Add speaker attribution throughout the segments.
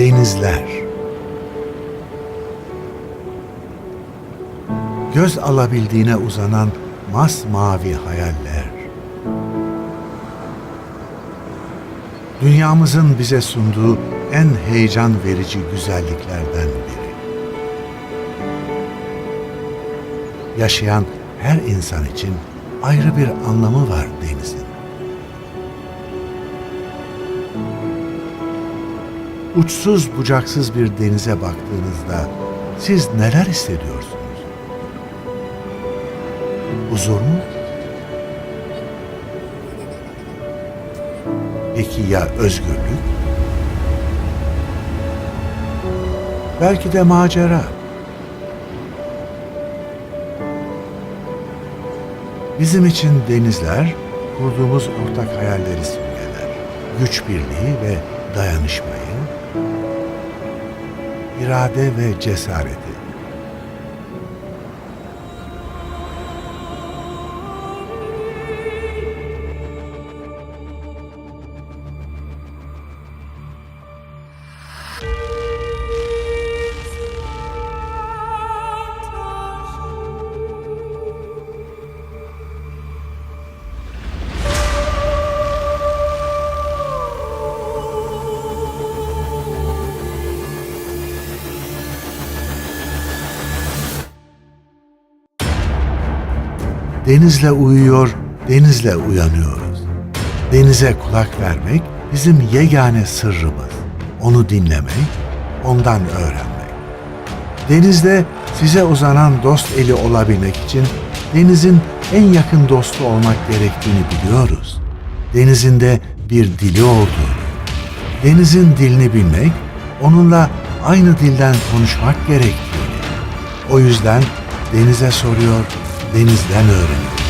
Speaker 1: denizler. Göz alabildiğine uzanan masmavi hayaller. Dünyamızın bize sunduğu en heyecan verici güzelliklerden biri. Yaşayan her insan için ayrı bir anlamı var Uçsuz bucaksız bir denize baktığınızda siz neler hissediyorsunuz? Huzur mu? Peki ya özgürlük? Belki de macera. Bizim için denizler kurduğumuz ortak hayalleri simgeler. Güç birliği ve dayanışmayı, irade ve cesareti. Denizle uyuyor, denizle uyanıyoruz. Denize kulak vermek bizim yegane sırrımız. Onu dinlemek, ondan öğrenmek. Denizde size uzanan dost eli olabilmek için denizin en yakın dostu olmak gerektiğini biliyoruz. Denizin de bir dili olduğunu. Denizin dilini bilmek, onunla aynı dilden konuşmak gerektiğini. O yüzden denize soruyor, denizden öğreniyor.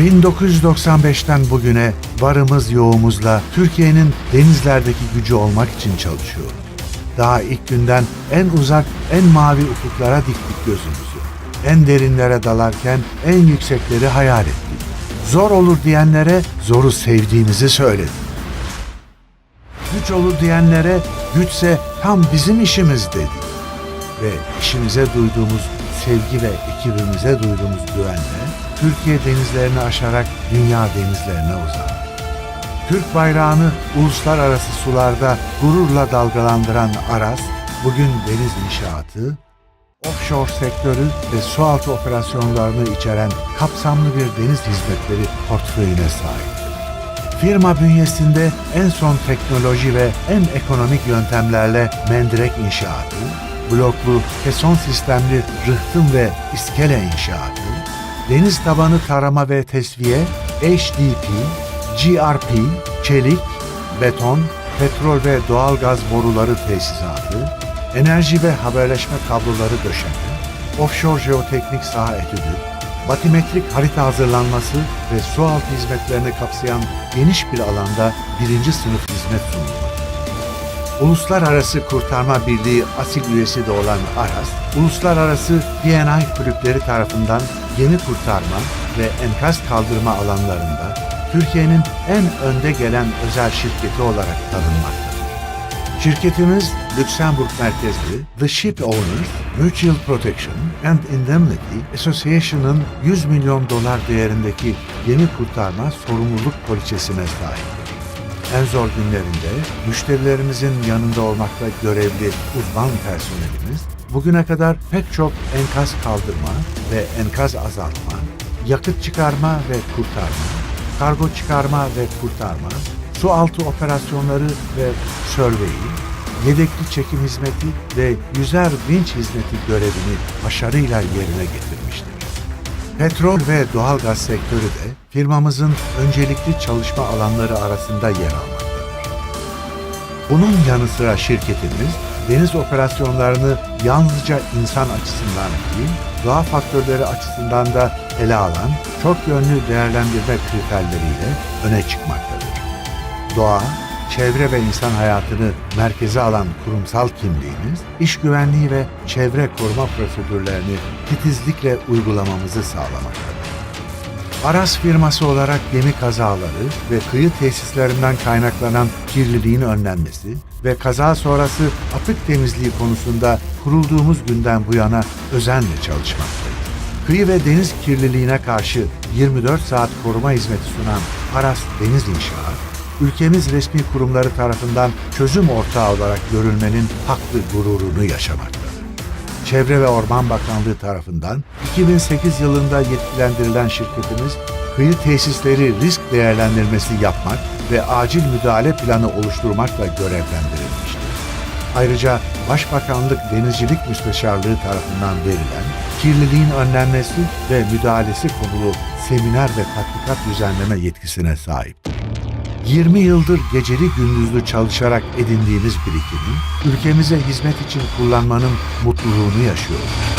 Speaker 1: ...1995'ten bugüne varımız yoğumuzla Türkiye'nin denizlerdeki gücü olmak için çalışıyoruz. Daha ilk günden en uzak, en mavi ufuklara diktik gözümüzü. En derinlere dalarken en yüksekleri hayal ettik. Zor olur diyenlere zoru sevdiğimizi söyledik. Güç olur diyenlere güçse tam bizim işimiz dedik. Ve işimize duyduğumuz sevgi ve ekibimize duyduğumuz güvenle Türkiye denizlerini aşarak dünya denizlerine uzadı. Türk bayrağını uluslararası sularda gururla dalgalandıran Aras, bugün deniz inşaatı, offshore sektörü ve sualtı operasyonlarını içeren kapsamlı bir deniz hizmetleri portföyüne sahip. Firma bünyesinde en son teknoloji ve en ekonomik yöntemlerle mendirek inşaatı, bloklu keson sistemli rıhtım ve iskele inşaatı, deniz tabanı tarama ve tesviye, HDP, GRP, çelik, beton, petrol ve doğalgaz boruları tesisatı, enerji ve haberleşme kabloları döşeme, offshore jeoteknik saha etüdü, batimetrik harita hazırlanması ve sualtı hizmetlerini kapsayan geniş bir alanda birinci sınıf hizmet sunulmaktadır. Uluslararası Kurtarma Birliği asil üyesi de olan ARAS, uluslararası DNI kulüpleri tarafından yeni kurtarma ve enkaz kaldırma alanlarında Türkiye'nin en önde gelen özel şirketi olarak tanınmaktadır. Şirketimiz Lüksemburg merkezli The Ship Owners Mutual Protection and Indemnity Association'ın 100 milyon dolar değerindeki yeni kurtarma sorumluluk poliçesine sahiptir. En zor günlerinde müşterilerimizin yanında olmakta görevli uzman personelimiz bugüne kadar pek çok enkaz kaldırma ve enkaz azaltma, yakıt çıkarma ve kurtarma, kargo çıkarma ve kurtarma, su altı operasyonları ve survey'i, yedekli çekim hizmeti ve yüzer vinç hizmeti görevini başarıyla yerine getirmiştir. Petrol ve doğalgaz sektörü de firmamızın öncelikli çalışma alanları arasında yer almaktadır. Bunun yanı sıra şirketimiz deniz operasyonlarını yalnızca insan açısından değil, doğa faktörleri açısından da ele alan çok yönlü değerlendirme kriterleriyle öne çıkmaktadır. Doğa, çevre ve insan hayatını merkeze alan kurumsal kimliğimiz, iş güvenliği ve çevre koruma prosedürlerini titizlikle uygulamamızı sağlamaktadır. Aras firması olarak gemi kazaları ve kıyı tesislerinden kaynaklanan kirliliğin önlenmesi ve kaza sonrası atık temizliği konusunda kurulduğumuz günden bu yana özenle çalışmaktayız. Kıyı ve deniz kirliliğine karşı 24 saat koruma hizmeti sunan Aras Deniz İnşaat, ülkemiz resmi kurumları tarafından çözüm ortağı olarak görülmenin haklı gururunu yaşamaktadır. Çevre ve Orman Bakanlığı tarafından 2008 yılında yetkilendirilen şirketimiz kıyı tesisleri risk değerlendirmesi yapmak ve acil müdahale planı oluşturmakla görevlendirilmiştir. Ayrıca Başbakanlık Denizcilik Müsteşarlığı tarafından verilen kirliliğin önlenmesi ve müdahalesi konulu seminer ve tatbikat düzenleme yetkisine sahiptir. 20 yıldır geceli gündüzlü çalışarak edindiğimiz birikimi ülkemize hizmet için kullanmanın mutluluğunu yaşıyoruz.